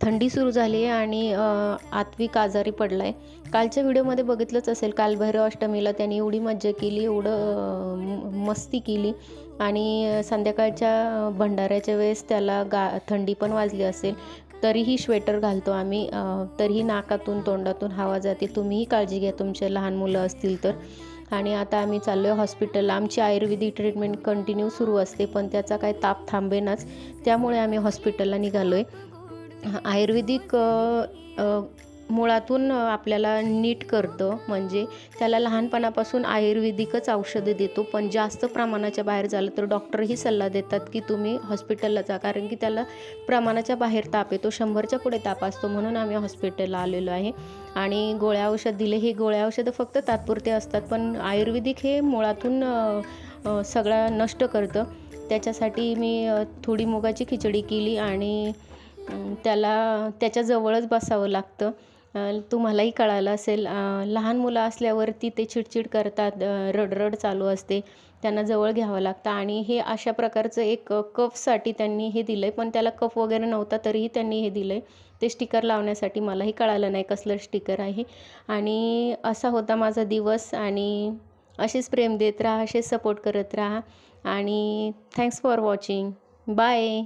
थंडी सुरू झाली आहे आणि आत्विक आजारी पडला आहे कालच्या व्हिडिओमध्ये बघितलंच असेल काल भैरव अष्टमीला त्याने एवढी मज्जा केली एवढं मस्ती केली आणि संध्याकाळच्या भंडाऱ्याच्या वेळेस त्याला गा थंडी पण वाजली असेल तरीही श्वेटर घालतो आम्ही तरीही नाकातून तोंडातून हवा जाते. तुम्हीही काळजी घ्या तुमचे लहान मुलं असतील तर. आणि आता आम्ही चाललो आहे हॉस्पिटलला. आमची आयुर्वेदिक ट्रीटमेंट कंटिन्यू सुरू असते पण त्याचा काय ताप थांबेनाच. त्यामुळे आम्ही हॉस्पिटलला निघालो आहे आयुर्वेदिक मुळातून आपल्याला नीट करतं. म्हणजे त्याला लहानपणापासून आयुर्वेदिकच औषधं देतो. पण जास्त प्रमाणाच्या बाहेर झालं तर डॉक्टरही सल्ला देतात की तुम्ही हॉस्पिटलला जा. कारण की त्याला प्रमाणाच्या बाहेर ताप येतो. शंभरच्या पुढे ताप असतो म्हणून आम्ही हॉस्पिटलला आलेलो आहे. आणि गोळ्या औषध दिले हे गोळ्या औषधं फक्त तात्पुरते असतात. पण आयुर्वेदिक हे मुळातून सगळं नष्ट करतं. त्याच्यासाठी मी थोडी मुगाची खिचडी केली आणि त्याला त्याच्याजवळच बसावं लागतं. तुम्हालाही कळालं असेल लहान मुलं असल्यावरती ते चिडचिड करतात रडरड चालू असते. त्यांना जवळ घ्यावं लागतं आणि हे अशा प्रकारचं एक कफसाठी त्यांनी हे दिलं आहे पण त्याला कफ वगैरे नव्हता तरीही त्यांनी हे दिलं आहे ते स्टिकर लावण्यासाठी मलाही कळालं नाही कसलं स्टिकर आहे. आणि असा होता माझा दिवस आणि असेच प्रेम देत राहा असेच सपोर्ट करत राहा. आणि थँक्स फॉर वॉचिंग. बाय.